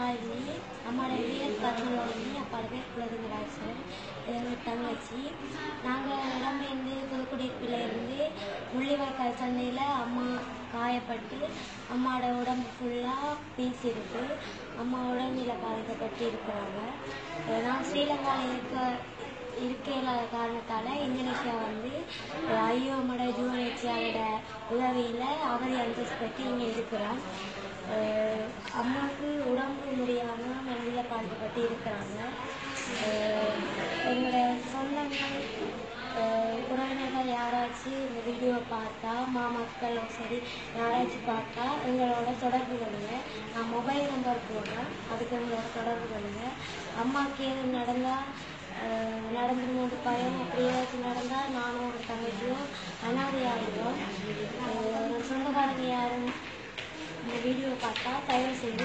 ஷாலினி அம்மாவோட பேர் கருணாலினி அப்பா பேர் குலதுங்கராஜன் எங்கள் தங்கச்சி. நாங்கள் இடம்பெயர்ந்து புதுக்குடியிருப்பில் இருந்து முள்ளிவாய்க்கால் சந்தையில் அம்மா காயப்பட்டு அம்மாவோட உடம்பு ஃபுல்லாக பீசியிருக்கு அம்மா உடல்நிலை பாதிக்கப்பட்டு இருக்கிறாங்க. நான் ஸ்ரீலங்காவில் இருக்க இருக்கையில காரணத்தால் இந்தோனேஷியா வந்து ஐயோமோட ஜூனியர்ஸோட உதவியில் அவதி அந்தஸ்து பெற்று இங்கே இருக்கிறோம் அஹ் அம்மாவுக்கு உடம்பு முடியாமல் மனதில் இருக்கிறாங்க அஹ் சொந்தங்கள் உறவினர்கள் யாராச்சும் இந்த வீடியோவை பார்த்தா மாமக்களும் சரி யாராச்சும் பார்த்தா எங்களோட தொடர்பு கொள்ளுங்க. நான் மொபைல் நம்பர் போடுறேன். அதுக்கு எங்களோட தொடர்பு கொள்ளுங்க. அம்மாவுக்கு எது நடந்தால் நடந்துருமோது பயம். அப்படி ஏதாச்சும் நடந்தால் நானும் ஒரு தங்கச்சியும் அனாதையாகிடும் சொந்தக்காரங்க யாரும் இந்த வீடியோ பார்த்தா தயவு செய்து